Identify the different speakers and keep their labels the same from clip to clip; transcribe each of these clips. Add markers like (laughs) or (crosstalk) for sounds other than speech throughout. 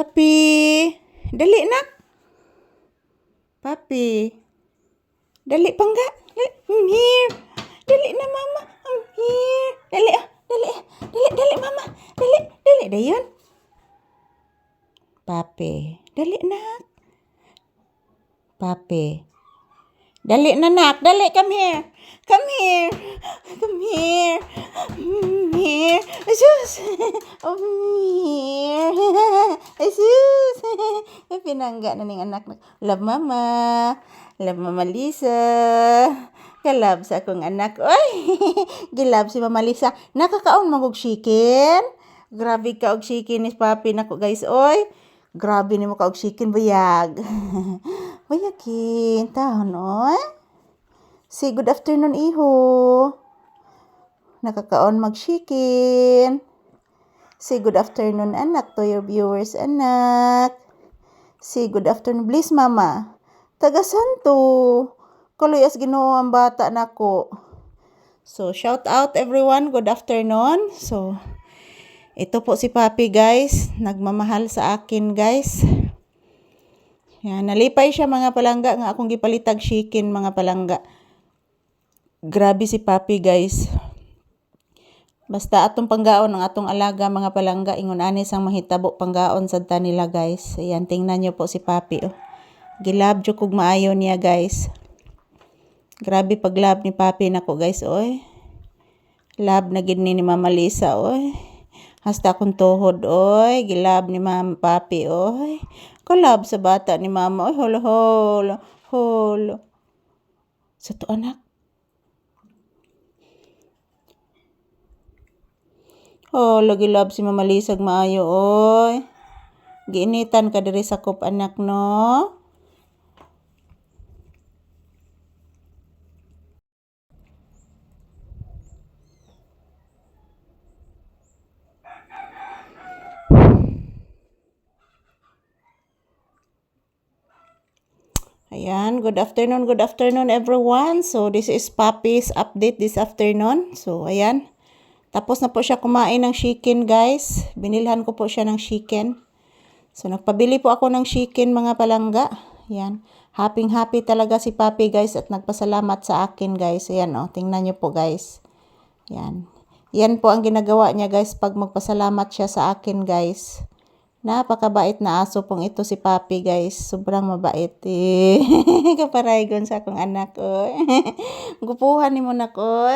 Speaker 1: Papi, dali nak. Papi, dali pa nga. I'm here. Dali na mama, I'm here. Dali ah, dali ah, dali, dali mama. Dali, dali, dayon. Papi, dali nak. Papi. Dali na nak, dali, come here. Come here. Come here. (laughs) Come here. Asus. Come here. Asus. Pinangga na ning anak. Love mama. Love mama Lisa. Kalab sa akong anak. Oy. (laughs) Gilab si mama Lisa. Nakakaon magog chicken. Grabe ka og chicken ni papi nako guys. Oy. Grabe ni mo ka og chicken bayag. (laughs) Bayakin. Tahon oy. Say good afternoon, iho. Nakakaon mag-chicken. Say good afternoon, anak, to your viewers, anak. Say good afternoon, please, mama. Taga Santo. Kaluyas ginoo ang bata nako. So, shout out everyone. Good afternoon. So, ito po si Papi, guys. Nagmamahal sa akin, guys. Yan, nalipay siya mga palangga nga akong gipalitag chicken mga palangga. Grabe si Papi guys. Basta atong panggaon ang atong alaga mga palangga ingon ani sang mahitabo panggaon sad ta nila guys. Ayan tingnan niyo po si Papi oh. Gilab jud kog maayo niya guys. Grabe paglab ni Papi nako guys oy. Lab na gid ni Mama Lisa oy. Hasta akong tuhod oy. Gilab ni Mama Papi oy. Kalab sa bata ni Mama oy. Holo holo holo. Sa to anak. Lagi love si Mama Lisag maayo, oy. Giinitan ka diri sa kup anak, no? Ayan, good afternoon, good afternoon everyone. So, this is Papi's update this afternoon. So, ayan. Tapos na po siya kumain ng chicken, guys. Binilhan ko po siya ng chicken. So, nagpabili po ako ng chicken, mga palangga. Yan. Happy happy talaga si Papi, guys. At nagpasalamat sa akin, guys. Ayan, oh. Tingnan nyo po, guys. Yan. Yan po ang ginagawa niya, guys, pag magpasalamat siya sa akin, guys. Napakabait na aso pong ito si Papi, guys. Sobrang mabait. Eh. (laughs) Kaparaygon sa akong anak, oh. (laughs) Gupuhan ni mo na ko,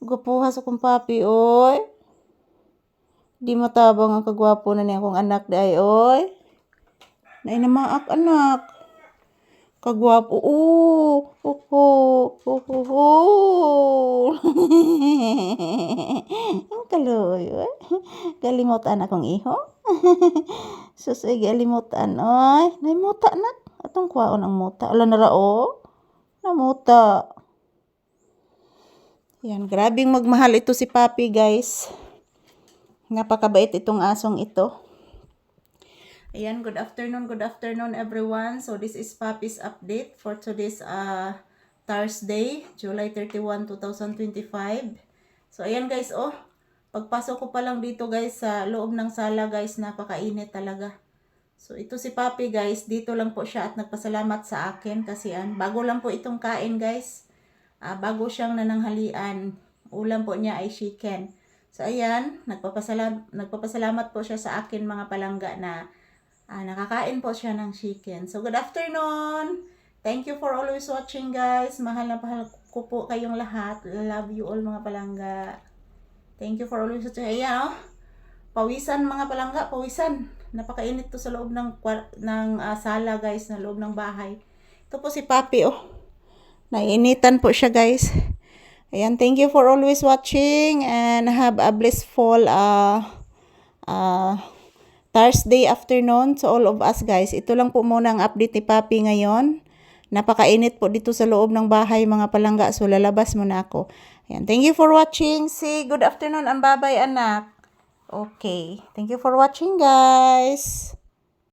Speaker 1: Gupuha sa kong papi, oy. Di matabang ang kagwapo na niya akong anak day, oy. Nay namaak anak. Kagwapo, oo. Oh, oh, oh, oh, oh. Ang kaloy, oy. Galimutan akong iho. (laughs) Susoy, galimutan, oy. Nay muta, anak. Atong kwaon ang muta. Ala na rao. Namuta. Yan, grabing magmahal ito si Papi, guys. Napakabait itong asong ito. Ayan, good afternoon, good afternoon everyone. So this is Papi's update for today's uh, Thursday, July 31, 2025. So ayan guys, oh. Pagpasok ko pa lang dito guys sa loob ng sala guys, napakainit talaga. So ito si Papi guys, dito lang po siya at nagpasalamat sa akin kasi an, bago lang po itong kain guys uh, bago siyang nananghalian. Ulam po niya ay chicken. So ayan, nagpapasalam nagpapasalamat po siya sa akin mga palangga na uh, nakakain po siya ng chicken. So good afternoon. Thank you for always watching guys. Mahal na mahal ko po kayong lahat. Love you all mga palangga. Thank you for always watching. Ayan oh. Pawisan mga palangga, pawisan. Napakainit to sa loob ng ng uh, sala guys, na loob ng bahay. Ito po si Papi oh. Nainitan po siya guys. Ayan, thank you for always watching and have a blissful uh, uh, Thursday afternoon to all of us guys. Ito lang po muna ang update ni Papi ngayon. Napakainit po dito sa loob ng bahay mga palangga. So lalabas muna ako. Ayan, thank you for watching. Say good afternoon and bye-bye anak. Okay. Thank you for watching guys.